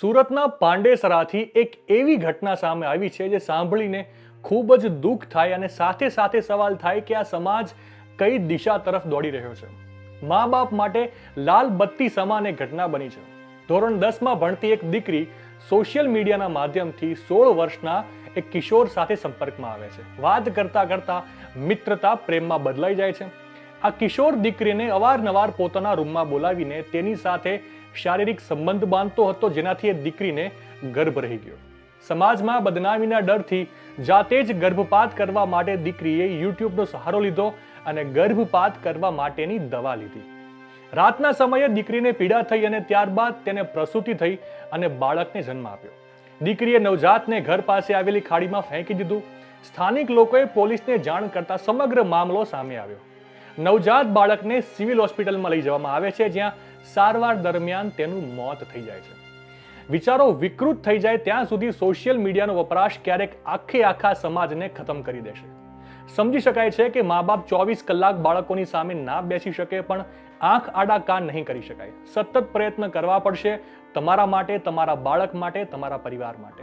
સુરતના પાંડેસરાથી એક એવી ઘટના સામે આવી છે જે સાંભળીને ખૂબ જ દુઃખ થાય અને સાથે સાથે સવાલ થાય કે આ સમાજ કઈ દિશા તરફ દોડી રહ્યો છે. મા બાપ માટે લાલ બત્તી સમાન એક ઘટના બની છે. ધોરણ દસમાં ભણતી એક દીકરી સોશિયલ મીડિયાના માધ્યમથી સોળ વર્ષના એક કિશોર સાથે સંપર્કમાં આવે છે. વાત કરતા કરતા મિત્રતા પ્રેમમાં બદલાઈ જાય છે. આ કિશોર દીકરીને અવારનવાર પોતાના રૂમમાં બોલાવીને તેની સાથે શારીરિક સંબંધ બાંધતો હતો, જેનાથી એ દીકરીને ગર્ભ રહી ગયો. સમાજમાં બદનામીના ડરથી જાતે જ ગર્ભપાત કરવા માટે દીકરીએ યુટ્યુબનો સહારો લીધો અને ગર્ભપાત કરવા માટેની દવા લીધી. રાતના સમયે દીકરીને પીડા થઈ અને ત્યારબાદ તેને પ્રસૂતિ થઈ અને બાળકને જન્મ આપ્યો. દીકરીએ નવજાતને ઘર પાસે આવેલી ખાડીમાં ફેંકી દીધું. સ્થાનિક લોકોએ પોલીસને જાણ કરતા સમગ્ર મામલો સામે આવ્યો. નવજાત બાળકને સિવિલ હોસ્પિટલમાં લઈ જવામાં આવે છે, જ્યાં સારવાર દરમિયાન તેનું મોત થઈ જાય છે. વિચારો વિકૃત થઈ જાય ત્યાં સુધી સોશિયલ મીડિયાનો વપરાશ ક્યારેક આખે આખા સમાજને ખતમ કરી દેશે. સમજી શકાય છે કે મા બાપ ચોવીસ કલાક બાળકોની સામે ના બેસી શકે, પણ આંખ આડા કાન નહીં કરી શકાય. સતત પ્રયત્ન કરવા પડશે તમારા માટે, તમારા બાળક માટે, તમારા પરિવાર માટે.